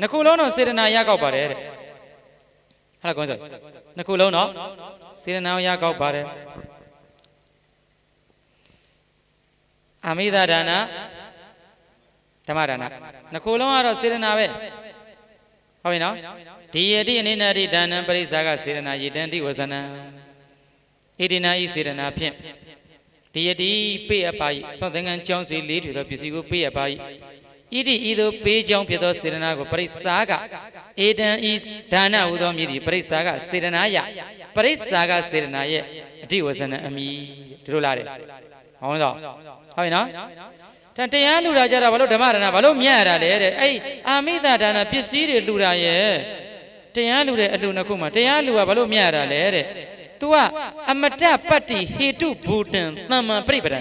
နှစ်ခုလုံးတော့စေတနာရကောက်ပါတယ်တဲ့ဟာလားကောင်းစို့နှစ်ခုလုံးတော့စေတနာရကောက်ပါတယ်အမိဒဒါနဓမ္မဒါနနှစ်ခုလုံးကတော့စေတနာပဲဟုတ်ပြီနော်ဒီယတိအနေနာတိဒါနံပရိစ္ဆာကစေတနာယေတံတိဝဇနံဣတိနာဤစေတနာဖြင့်ဒီယတိပေးအပ်ပါ၏သောသင်္ကန်းကြောင်းစီလေးတွေသောပစ္စည်းကိုပေးအပ်ပါ၏ ဣတိဤသို့ပေးကြောင်းဖြစ်သောစေတနာကိုပရိစ္ဆာကဧတံဤဒါနဟူသောမြည်သည်ပရိစ္ဆာကစေတနာယပရိစ္ဆာကစေတနာရဲ့အတိဝဇနံအမိဒီလိုလားတဲ့ဟောတော့ဟုတ်ပြီနော်တန်တရားလူတာကြတာဘာလို့ဓမ္မဒါနဘာလို့မြတ်ရတာလဲတဲ့အဲ့အာမိသဒါနပစ္စည်းတွေလူတာရဲ့တရားလူတဲ့အလှနှစ်ခုမှာတရားလူကဘာလို့မြတ်ရတာလဲတဲ့ तू ကအမတပတ္တိဟေတုဘူတံသမ္မာပြိပဒံ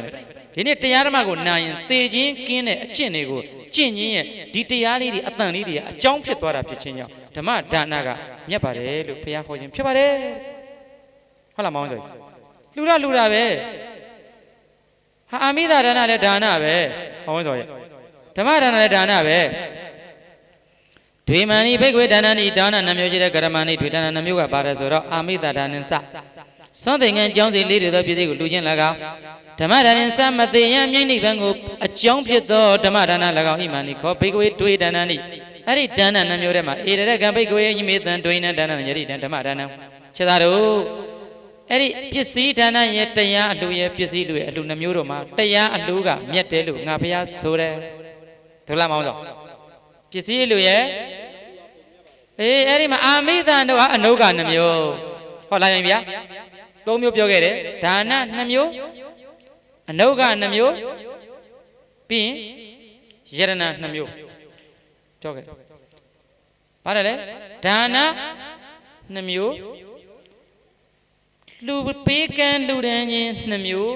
ဒီနေ့တရားဓမ္မကိုနာရင်သေခြင်းကင်းတဲ့အကျင့်တွေကို ကျင့်ခြင်းရဲ့ဒီတရားလေးတွေအတန်လေးတွေကအကြောင်းဖြစ်သွားတာဖြစ်ခြင်းကြောင့်ဓမ္မဒါနကမြတ်ပါတယ်လို့ဘုရားဟောခြင်းဖြစ်ပါတယ်ဟုတ်လားမောင်းဆိုလူရလူရပဲဟာအာမိသဒါနလည်းဒါနပဲဟောင်းဆိုရဲ့ဓမ္မဒါနလည်းဒါနပဲဒွေမန်ဤဘိက္ခွေဒါနဤဒါနနှမျိုးရှိတဲ့ကရမဏဤဒွေဒါနနှမျိုးကပါတယ်ဆိုတော့အာမိသဒါနံစသွန်သင်္ကန်းကျောင်းစီလေးတွေသောပြည့်စုံကိုလူချင်း၎င်း ဓမ္မဒါနံစမတေယံမြိတ်နိဗ္ဗာန်ကိုအကြောင်းဖြစ်သောဓမ္မဒါန၎င်းဣမန်ဤခောဘိက္ခွေဒွေဒါနဤအဲ့ဒီဒါနနှမျိုးထဲမှာဧရရကံဘိက္ခွေယိမေတံဒွေနံဒါနယရိတံဓမ္မဒါနံခြေသားတို့အဲ့ဒီပစ္စည်းဒါနရဲ့တရားအလှရဲ့ပစ္စည်းလူရဲ့အလှနှမျိုးတို့မှာတရားအလှကမြတ်တယ်လို့ငါဘုရားဆိုတယ်ဒုလားမောင်းစောပစ္စည်းလူရဲ့အေးအဲ့ဒီမှာအာမိသန်တို့ဟာအနုကနှမျိုးဟောလာရင်ဗျာသုံးမျိုးပြောခဲ့တယ်ဒါနနှမျိုး အနုကနှမျိုးပြီးရင်ယရဏနှမျိုးပြောခဲ့ပါတယ်လေဒါနနှမျိုးလူပေးကမ်းလူဒန်းခြင်းနှမျိုး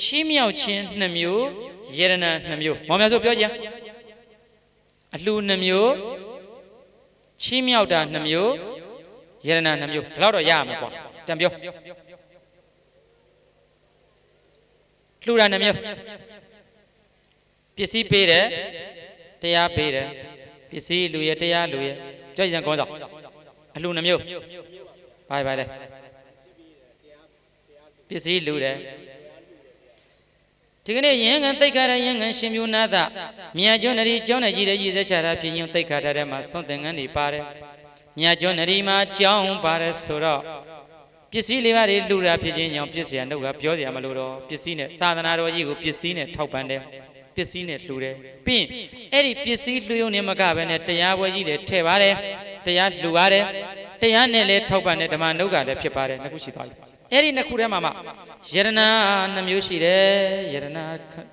ချီးမြှောက်ခြင်းနှမျိုးယရဏနှမျိုးမောင်များဆိုပြောကြအလှနှမျိုးချီးမြှောက်တာနှမျိုးယရဏနှမျိုးဒီတော့တော့ရရမှာကွာတံပြော လှူတာနှမျိုးပစ္စည်းပေးတယ်တရားပေးတယ်ပစ္စည်းလူရဲ့တရားလူရဲ့ကြွကြံကောင်းဆောင်အလှနှမျိုးဘာဘာလဲပစ္စည်းလူတယ်ဒီကနေ့ယင်ငံတိတ်ခါရယင်ငံရှင်မျိုးနာသမြတ်ကျွန်းနရီကျောင်းနဲ့ကြီးတဲ့ရည်စက်ချတာဖြစ်ရင်တိတ်ခါထားတဲ့မှာသွန်သင်္ကန်းတွေပါတယ်မြတ်ကျွန်းနရီမှာကျောင်းပါတယ်ဆိုတော့ ပစ္စည်းလေးပါးတွေလှူတာဖြစ်ခြင်းကြောင့်ပစ္စည်းရနှုတ်ကပြောစရာမလိုတော့ပစ္စည်းနဲ့သာသနာတော်ကြီးကိုပစ္စည်းနဲ့ထောက်ပံ့တယ်ပစ္စည်းနဲ့လှူတယ်ပြီးရင်အဲ့ဒီပစ္စည်းလှူရုံနဲ့မကဘဲနဲ့တရားပွဲကြီးတွေထည့်ပါတယ်တရားလှူပါတယ်တရားနဲ့လည်းထောက်ပံ့တယ်ဓမ္မနှုတ်ကလည်းဖြစ်ပါတယ်နှစ်ခုရှိသွားပြီအဲ့ဒီနှစ်ခုထဲမှာမှယရဏနှမျိုးရှိတယ်ယရဏ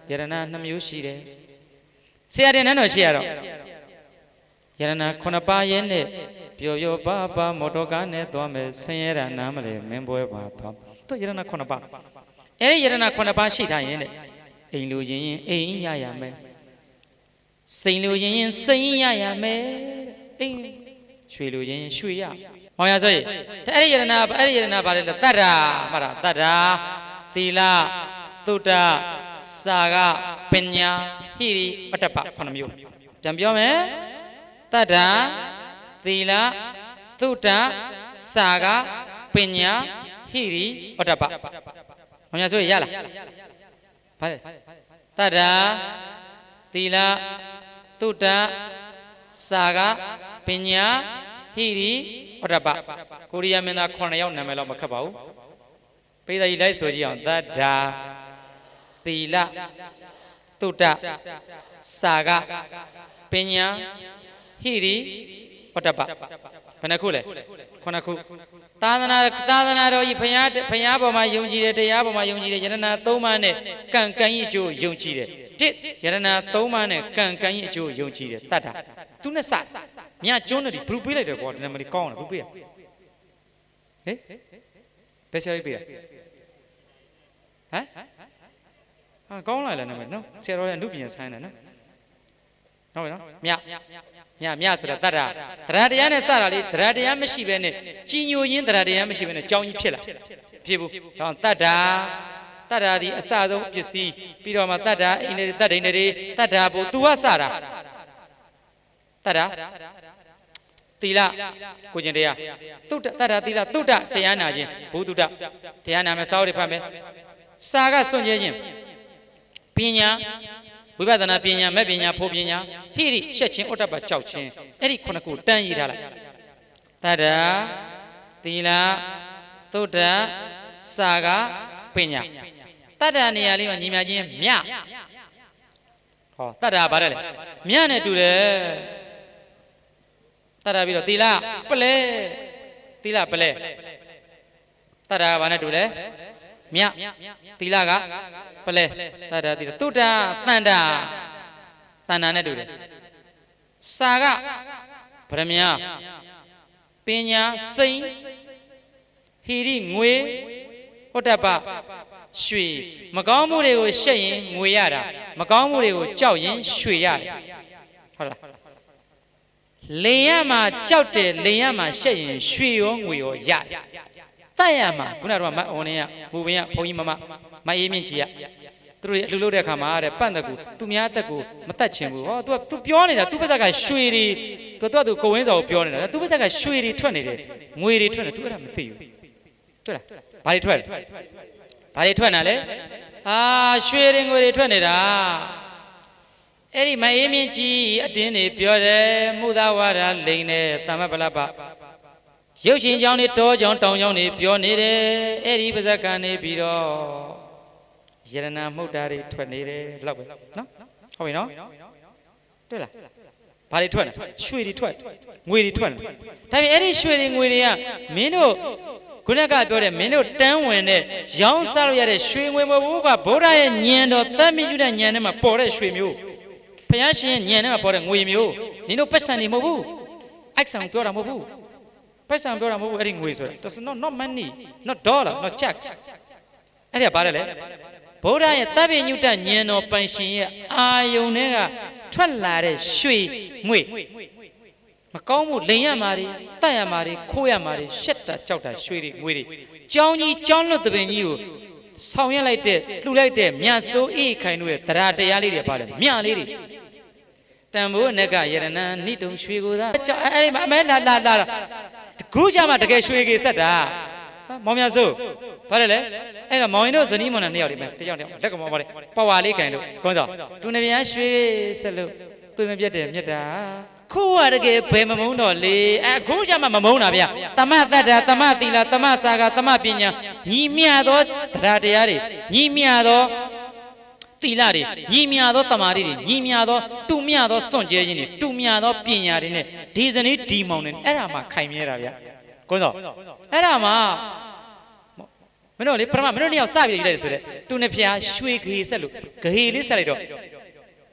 ယရဏနှမျိုးရှိတယ်ဆရာတင်နန်းတော်ရှိရတော့ယရဏခုနှစ်ပါးရဲ့နဲ့ ပျော်ပျော်ပါပါမော်တော်ကားနဲ့သွားမယ်ဆင်းရဲတာနားမလဲမင်းပွဲပါပါသူယရဏခုနှစ်ပါးအဲ့ဒီယရဏခုနှစ်ပါးရှိထားရင်တဲ့အိမ်လူချင်းရင်အိမ်ရရမယ်စိန်လူချင်းရင်စိန်ရရမယ်အိမ်ရွှေလူချင်းရင်ရွှေရဟောရဆိုရင်အဲ့ဒီယရဏအဲ့ဒီယရဏဘာလဲလဲတတ္တာမှတ်တာတတ္တာသီလသုတ္တစာကပညာဟိရိပတ္တပခုနှစ်မျိုးပြန်ပြောမယ်တတ္တာ သီလသုတ္တစာကပညာဟိရိပတ္တပဟောရဆိုရင်ရလားဘာလဲတတ္တာသီလသုတ္တစာကပညာဟိရိဩတ္တပကိုရီးယားမင်းသား9ယောက်နာမည်တော့မခက်ပါဘူးပိဿာကြီးလိုက်ဆိုကြည့်အောင်သတ္တာသီလတုတ္တစာကပညာဟိရိ ဩတ္တပဘယ်နှခုလဲခုနှစ်ခုသာသနာသာသနာတော်ကြီးဘုရားဘုရားပေါ်မှာယုံကြည်တယ်တရားပေါ်မှာယုံကြည်တယ်ယရဏသုံးပါးနဲ့ကံကံကြီးအကျိုးယုံကြည်တယ်တစ်ယရဏသုံးပါးနဲ့ကံကံကြီးအကျိုးယုံကြည်တယ်တတ္တာသူနဲ့စမြကျွန်းတယ်ဒီဘလူးပေးလိုက်တယ်ကွာဒီနံပါတ်ကောင်းတယ်ဘလူးပေးရဟေးဘယ်ဆရာကြီးပေးရဟမ်ဟာကောင်းလာလားနံပါတ်နော်ဆရာတော်ရဲ့အမှုပြင်ဆိုင်တယ်နော် ဟုတ်ပြီနော်မြမြမြဆိုတာတတ္တာတရားတရားနဲ့စတာလေတရားတရားမရှိဘဲနဲ့ကြီးညိုရင်းတရားတရားမရှိဘဲနဲ့ကြောင်းကြီးဖြစ်လာဖြစ်ဘူးဒါတတ္တာတတ္တာဒီအစဆုံးပစ္စည်းပြီးတော့မှတတ္တာအိန္ဒိတတ္တိန်တွေတတ္တာဘု तू ကစတာတတ္တာသီလကိုကျင်တရားတုဒ္ဒတတ္တာသီလတုဒ္ဒတရားနာခြင်းဘုဒ္ဓတရားနာမယ်စာအုပ်တွေဖတ်မယ်စာကစွန့်ကြဲခြင်းပညာ ဝိပဿနာပညာမဲ့ပညာဖို့ပညာဟိရိရှက်ခြင်းဩတ္တပကြောက်ခြင်းအဲ့ဒီခုနှစ်ခုတန်းရေးထားလိုက်တတ္တာသီလသုဒ္ဓစာကပညာတတ္တနေရာလေးမှာညီမချင်းမြဟောတတ္တာဗါတယ်လေမြနဲ့တူတယ်တတ္တာပြီးတော့သီလပလဲသီလပလဲတတ္တာဗါနဲ့တူတယ် မြသီလကပလဲတတ္တာသီလသုဒ္ဓတန္တာတန္တာနဲ့တူတယ်စာကဗရမညာပညာစိန်ဟိရိငွေဟုတ်တပရွှေမကောင်းမှုတွေကိုရှက်ရင်ငွေရတာမကောင်းမှုတွေကိုကြောက်ရင်ရွှေရတယ်ဟုတ်လားလင်ရမှာကြောက်တယ်လင်ရမှာရှက်ရင်ရွှေရောငွေရောရတယ် တတ်ရမှာခုနကတော့မဟိုနေကဘူပင်ကဘုန်းကြီးမမမအေးမြင့်ကြီးကသူတို့အလှလုပ်တဲ့အခါမှာတဲ့ပန့်တက်ကူသူများတက်ကူမတက်ချင်ဘူးဟော तू က तू ပြောနေတာ तू ပါဇက်ကရွှေတွေ तू က तू ကိုဝင်းစောကိုပြောနေတာ तू ပါဇက်ကရွှေတွေထွက်နေတယ်ငွေတွေထွက်နေ तू အဲ့ဒါမသိဘူးတွေ့လားဘာတွေထွက်လဲဘာတွေထွက်နေလဲအာရွှေတွေငွေတွေထွက်နေတာအဲ့ဒီမအေးမြင့်ကြီးအတင်းတွေပြောတယ်မုသာဝါဒလိန်တယ်သမ္မပလပ ရုပ်ရှင်ကြောင်းတွေတောကြောင်းတောင်ကြောင်းတွေပြောနေတယ်အဲ့ဒီပါဇက်ကနေပြီးတော့ယရနာမှုတ်တာတွေထွက်နေတယ်လောက်ပဲနော်ဟုတ်ပြီနော်တွေ့လားဘာတွေထွက်လဲရွှေတွေထွက်ငွေတွေထွက်တယ်ဒါပေမဲ့အဲ့ဒီရွှေတွေငွေတွေကမင်းတို့ခုနကပြောတဲ့မင်းတို့တန်းဝင်တဲ့ရောင်းစားလို့ရတဲ့ရွှေငွေမဟုတ်ဘူးကဗုဒ္ဓရဲ့ဉာဏ်တော်တတ်မြင့်တဲ့ဉာဏ်ထဲမှာပေါ်တဲ့ရွှေမျိုးဘုရားရှင်ရဲ့ဉာဏ်ထဲမှာပေါ်တဲ့ငွေမျိုးနင်တို့ပတ်စံနေမဟုတ်ဘူးအိုက်ဆံပြောတာမဟုတ်ဘူး ပတ်စံပြောတာမဟုတ်ဘူးအဲ့ဒီငွေဆိုတာ that's not not money not dollar not checks အဲ့ဒီကပါတယ်လေဗုဒ္ဓရဲ့တပ်ပိညုတဉာဏ်တော်ပိုင်ရှင်ရဲ့အာယုန်တွေကထွက်လာတဲ့ရွှေငွေမကောင်းမှုလိန်ရမှာတွေတတ်ရမှာတွေခိုးရမှာတွေရှက်တာကြောက်တာရွှေတွေငွေတွေကြောင်းကြီးကြောင်းလွတ်တဲ့ပင်ကြီးကိုဆောင်ရက်လိုက်တဲ့လှူလိုက်တဲ့မြတ်စိုးအေးခိုင်တို့ရဲ့တရားတရားလေးတွေပါလေမြလေးတွေတန်ဖိုးနဲ့ကယရဏနိတုံရွှေကိုသာကြောက်အဲ့ဒီမှာအမဲလာလာလာ ခုကြမှာတကယ်ရွှေကြီးဆက်တာမောင်မြတ်စိုးဘာလဲလဲအဲ့တော့မောင်ရင်တို့ဇနီးမောင်နှံနှစ်ယောက်ဒီမဲ့တယောက်တယောက်လက်ကမောပါလေပဝါလေးကင်လို့ခွန်းစောသူနှပြန်ရွှေဆက်လို့သူမပြတ်တယ်မြတ်တာခုကတကယ်ဘယ်မမုန်းတော့လေအခုကြမှာမမုန်းတာဗျတမတတ္တာတမသီလတမစာကတမပညာညီမြသောတရားတရားတွေညီမြသောသီလတွေညီမြသောတမာတွေညီမြသောတူမြသောစွန့်ကြဲခြင်းတွေတူမြသောပညာတွေနဲ့ ဒီဇနီးဒီမောင်တွေအဲ့ဒါမှခိုင်မြဲတာဗျကွန်းစောအဲ့ဒါမှမင်းတို့လေပထမမင်းတို့နှစ်ယောက်စပြီးရေးလိုက်တယ်ဆိုတဲ့တူနှစ်ဖျားရွှေခေဆက်လို့ဂဟေလေးဆက်လိုက်တော့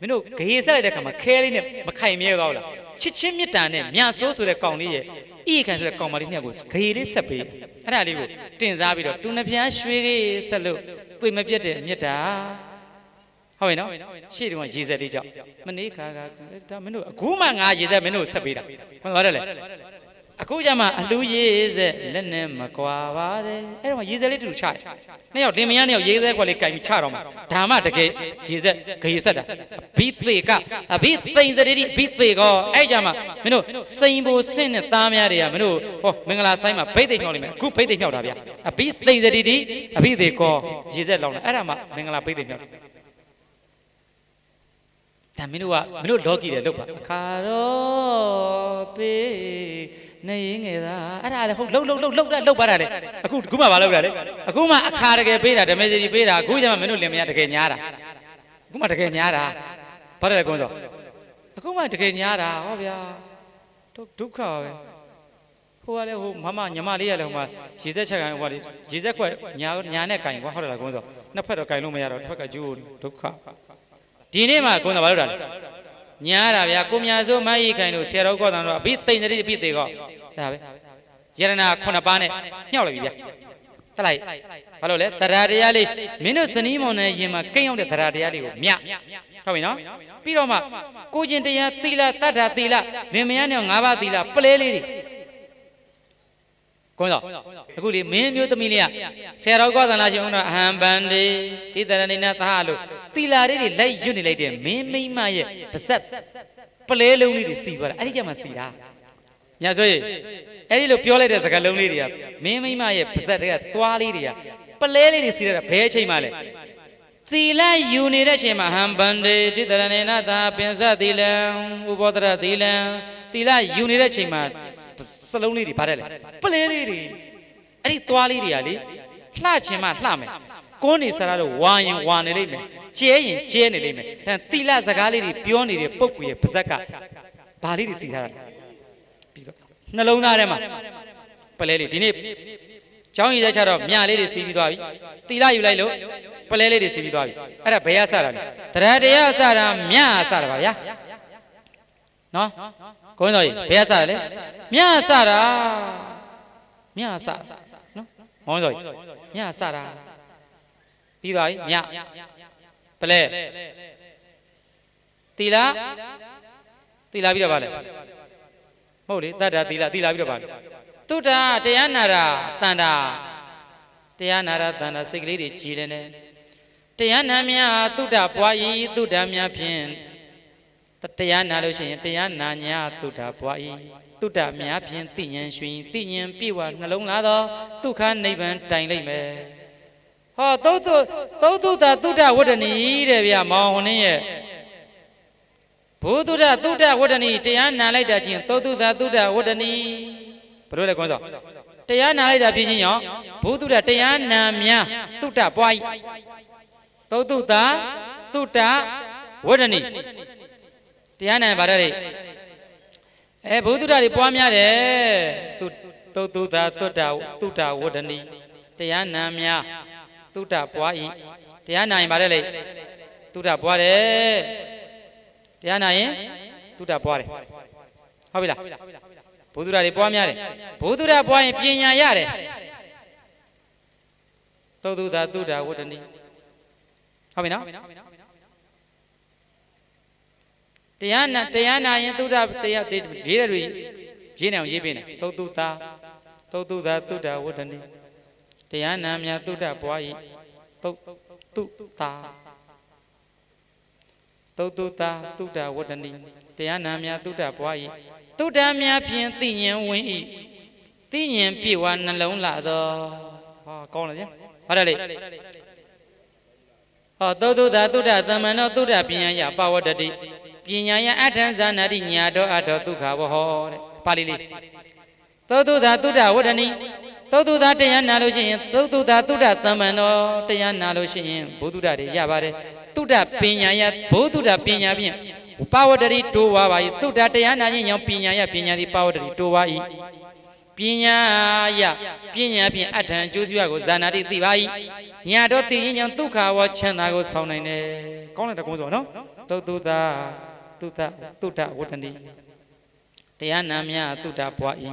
မင်းတို့ဂဟေဆက်လိုက်တဲ့ခါမှာခဲလေးနဲ့မခိုင်မြဲသွားဘူးလားချစ်ချင်းမြတ်တာနဲ့မြတ်ဆိုးဆိုတဲ့ကောင်လေးရဲ့ဤခံဆိုတဲ့ကောင်မလေးနှစ်ယောက်ကိုဂဟေလေးဆက်ပေးအဲ့ဒါလေးကိုတင်စားပြီးတော့တူနှစ်ဖျားရွှေခေဆက်လို့သွေမပြတ်တဲ့မြတ်တာ ဟုတ်ပြီနော်ရှေ့တုန်းကရေစက်လေးကြောင့်မနေခါခါဒါမင်းတို့အခုမှငါရေစက်မင်းတို့ဆက်ပေးတာဟုတ်ပါတယ်လေအခုကျမှအလူရေစက်လက်နဲ့မကွာပါတယ်အဲ့တော့ရေစက်လေးတူတူချတယ်နှစ်ယောက်လင်မယားနှစ်ယောက်ရေစက်ခွက်လေးကင်ပြီးချတော့မှာဒါမှတကယ်ရေစက်ဂရေစက်တာဘိသေကအဘိသိန်စတိဘိသေကောအဲ့ကြမှာမင်းတို့စိန်ဘိုစင့်တဲ့သားများတွေကမင်းတို့ဟောမင်္ဂလာဆိုင်မှာဘိသိမြောက်လိမ့်မယ်အခုဘိသိမြောက်တာဗျအဘိသိန်စတိအဘိသေကောရေစက်လောင်းတာအဲ့ဒါမှမင်္ဂလာဘိသိမြောက်တယ် ဒါမင်းတို့ကမင်းတို့လော်ကီတယ်လုတ်ပါအခါတော့ပေးနေရင်ငယ်သားအဲ့ဒါလေဟုတ်လှုပ်လှုပ်လှုပ်လှုပ်တာလှုပ်ပါတာလေအခုအခုမှမလုပ်တာလေအခုမှအခါတကယ်ပေးတာဓမ္မစီပေးတာအခုကျမှမင်းတို့လင်မယားတကယ်ညားတာအခုမှတကယ်ညားတာဘာလဲကုန်းစောအခုမှတကယ်ညားတာဟောဗျာဒုဒုက္ခပဲဟိုကလည်းဟိုမမညီမလေးရလည်းဟိုမှာရေစက်ချက်ကန်ဟိုကရေစက်ခွက်ညာညာနဲ့ကင်ကွာဟုတ်တယ်လားကုန်းစောနှစ်ဖက်တော့ကင်လို့မရတော့တစ်ဖက်ကကျိုးဒုက္ခ ဒီနေ့မှကုန်းစောဘာလုပ်တာလဲညားတာဗျာကိုမြစိုးမကြီးခိုင်တို့ဆရာတော်ကောသံတို့အဘိသိမ့်စရိအဘိသေးကောဒါပဲယရဏခုနှစ်ပါးနဲ့ညှောက်လိုက်ပြီဗျာသလိုက်ဘာလို့လဲတရားတရားလေးမင်းတို့ဇနီးမောင်နဲ့ယင်မှာကိန်းရောက်တဲ့တရားတရားလေးကိုမြဟုတ်ပြီနော်ပြီးတော့မှကိုကျင်တရားသီလတတ္ထာသီလလင်မယားနဲ့၅ပါးသီလပလဲလေးတွေ ကွန်းတော့အခုလေမင်းမျိုးသမီးလေးကဆရာတော်ကောသံလာရှင်ဦးတော်အဟံပန္တိတိတရဏိနသဟလို့သီလာလေးတွေလိုက်ရွတ်နေလိုက်တဲ့မင်းမိမရဲ့ပါဇက်ပလဲလုံးလေးတွေစီသွားတာအဲ့ဒီကျမှစီတာညာဆိုရင်အဲ့ဒီလိုပြောလိုက်တဲ့စကားလုံးလေးတွေကမင်းမိမရဲ့ပါဇက်တွေကသွားလေးတွေကပလဲလေးတွေစီရတာဘယ်အချိန်မှလဲ သီလယူနေတဲ့အချိန်မှာဟံဗန္တေတိတရဏေနသာပင်စသီလံဥပောတရသီလံသီလယူနေတဲ့အချိန်မှာစလုံးလေးတွေဗါတယ်လေပလဲလေးတွေအဲ့ဒီသွားလေးတွေကလေလှချင်မှလှမယ်ကိုးနေစားတော့ဝါရင်ဝါနေလိမ့်မယ်ကျဲရင်ကျဲနေလိမ့်မယ်ဒါသီလစကားလေးတွေပြောနေတဲ့ပုဂ္ဂိုလ်ရဲ့ပါဇက်ကဘာလေးတွေစီထားတာပြီးတော့နှလုံးသားထဲမှာပလဲလေးဒီနေ့ ကျောင်းရည်သက်ချတော့မြလေးတွေစီးပြီးသွားပြီသီလယူလိုက်လို့ပလဲလေးတွေစီးပြီးသွားပြီအဲ့ဒါဘယ်ရဆတာလဲတရားတရားဆတာမြဆတာပါဗျာနော်ကိုင်းတော်ကြီးဘယ်ရဆတာလဲမြဆတာမြဆနော်မောင်းတော်ကြီးမြဆတာပြီးသွားပြီမြပလဲသီလသီလပြီးတော့ဗာလဲမဟုတ်လေတတ္တာသီလသီလပြီးတော့ဗာလဲ တုဒ္ဓတရားနာတာတန်တာတရားနာတာတန်တာစိတ်ကလေးတွေကြည်တယ်နဲ့တရားနာများတုဒ္ဓပွားဤတုဒ္ဓများဖြင့်တရားနာလို့ရှိရင်တရားနာညာတုဒ္ဓပွားဤတုဒ္ဓများဖြင့်သိဉဏ်ရွှင်သိဉဏ်ပြည့်ဝနှလုံးလာသောဒုက္ခနိဗ္ဗာန်တိုင်လိမ့်မယ်ဟောသုတ်သုသုတ်သုတာတုဒ္ဓဝတ္တနီတဲ့ဗျာမောင်ဟွန်းင်းရဲ့ဘုဒ္ဓတုဒ္ဓဝတ္တနီတရားနာလိုက်တာချင်းသုတ်သုတာတုဒ္ဓဝတ္တနီ ဘယ်လိုလဲကွန်းစောတရားနာလိုက်တာဖြစ်ချင်းရောဘုဒ္ဓတရားနာများတုဒ္ဓပွားဤသုတ်သုတာတုဒ္ဓဝတ္တနီတရားနာပါတဲ့အဲဘုဒ္ဓတွေပွားများတယ်သူသုတ်သုတာတုဒ္ဓတုဒ္ဓဝတ္တနီတရားနာများတုဒ္ဓပွားဤတရားနာရင်ပါတယ်လေတုဒ္ဓပွားတယ်တရားနာရင်တုဒ္ဓပွားတယ်ဟုတ်ပြီလား ဘုဒ္ဓတွေပွားများတယ်ဘုဒ္ဓပွားရင်ပညာရတယ်သုတ်သုတာတုဒ္ဓဝတ္တနီဟုတ်ပြီနော်တရားနာတရားနာရင်သုဒ္ဓတရားရေးတယ်တွေရေးနေအောင်ရေးပေးနေသုတ်သုတာသုတ်သုတာတုဒ္ဓဝတ္တနီတရားနာမြသုဒ္ဓပွားဤသုတ်တုတာသုတ်တုတာတုဒ္ဓဝတ္တနီတရားနာမြသုဒ္ဓပွားဤ တုဒ္ဓများဖြင့်သိဉဏ်ဝင်ဤသိဉဏ်ပြေဝနှလုံးလာသောဟာကောင်းလားဗျာဟုတ်တယ်လေဟောသုတ်တုတာတုဒ္ဓသမ္မန္နောတုဒ္ဓပညာယပဝတ္တတိပညာယအထံဇာနာတိညာတော်အတော်ဒုက္ခဝဟောတဲ့ပါဠိလေးသုတ်တုတာတုဒ္ဓဝတ္တနီသုတ်တုသာတရားနာလို့ရှိရင်သုတ်တုသာတုဒ္ဓသမ္မန်တော်တရားနာလို့ရှိရင်ဘုသူဒ္ဓတွေရပါတယ်တုဒ္ဓပညာယဘုသူဒ္ဓပညာဖြင့် ပါဝတ္တရီတိုးဝါပါ၏တုဒ္ဓတရားနာခြင်းကြောင့်ပညာယပညာသည်ပါဝတ္တရီတိုးဝါ၏ပညာယပညာဖြင့်အထံကျိုးစီးပွားကိုဇာနာတိသိပါ၏ညာတော့သိရင်ကြောင့်ဒုက္ခဝချမ်းသာကိုဆောင်နိုင်တယ်ကောင်းတဲ့တကုံးဆိုနော်သုတ်တုသာတုဒ္ဓတုဒ္ဓဝတ္တနီတရားနာမြတုဒ္ဓဘွား၏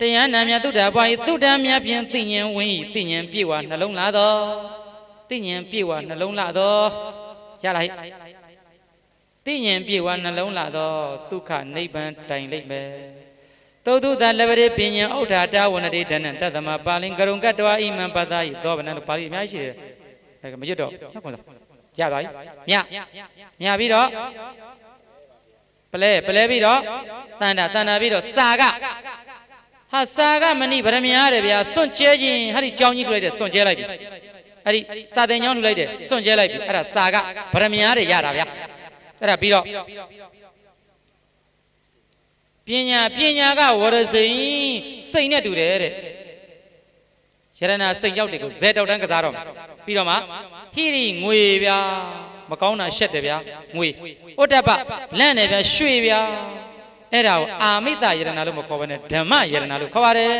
တရားနာမြသုဒ္ဓဘွားဤသုဒ္ဓမြဖြင့်သိဉဏ်ဝင်းဤသိဉဏ်ပြေဝနှလုံးလာသောသိဉဏ်ပြေဝနှလုံးလာသောရလိုက် သိဉဏ်ပြေဝနှလုံးလာသောဒုက္ခနိဗ္ဗာန်တိုင်လိမ့်မယ်သောတုသလဗရေပညာဥဒ္ဓတာဝနတိဒဏ္ဍတသမပါလင်ကရုံကတ္တဝအိမံပတ္တယသောဗနလို့ပါဠိအများကြီးရှိတယ်ဒါကမရွတ်တော့ဟုတ်ကောစားရသွားပြီမြမြပြီးတော့ပလဲပလဲပြီးတော့တန်တာတန်တာပြီးတော့စာကဟာစာကမဏိဗရမညာတယ်ဗျာစွန့်ကျဲခြင်းဟာဒီကြောင်းကြီးထူလိုက်တယ်စွန့်ကျဲလိုက်ပြီအဲ့ဒီစာသင်ကြောင်းထူလိုက်တယ်စွန့်ကျဲလိုက်ပြီအဲ့ဒါစာကဗရမညာတယ်ရတာဗျာ အဲ့ဒါပြီးတော့ပညာပညာကဝရစိန်စိတ်နဲ့တူတယ်တဲ့ယရနာစိတ်ရောက်တယ်ကိုဇဲတောက်တန်းကစားတော့ပြီးတော့မှဟိရိငွေဗျာမကောင်းတာရှက်တယ်ဗျာငွေဥဒ္ဒပလန့်တယ်ဗျာရွှေဗျာအဲ့ဒါကိုအာမိတယရနာလို့မခေါ်ဘဲနဲ့ဓမ္မယရနာလို့ခေါ်ပါတယ်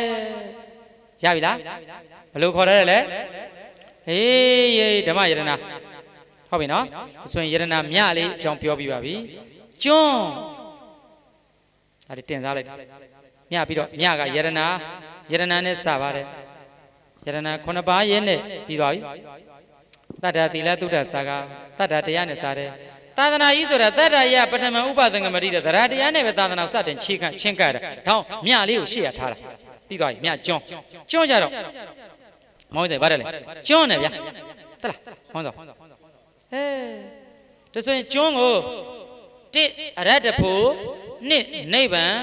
ရပြီလားဘယ်လိုခေါ်ရလဲဟေးယေဓမ္မယရနာ ဟုတ်ပြီနော်ဆိုရင်ယရနာမြလေးအကြောင်းပြောပြပါပြီကျွန်းဒါတွေတင်စားလိုက်မြပြီးတော့မြကယရနာယရနာနဲ့စပါတယ်ယရနာခုနှစ်ပါးရဲ့နဲ့ပြီးသွားပြီတတ္တသီလသုဒ္ဓစာကတတ္တတရားနဲ့စားတယ်သာသနာကြီးဆိုတာတတ္တရပထမဥပသင်္ကမတိတဲ့သရတရားနဲ့ပဲသာသနာစတင်ချင်းကချင်းကတာထောင်းမြလေးကိုရှေ့ရထားတာပြီးသွားပြီမြကျွန်းကျွန်းကြတော့မောင်းစေဗါတယ်လေကျွန်းနဲ့ဗျာသလားမောင်းစေ ဟဲတဆိုရင်ကျွန်းကိုတတစ်အရတ္တဖို့နှစ်နိဗ္ဗာန်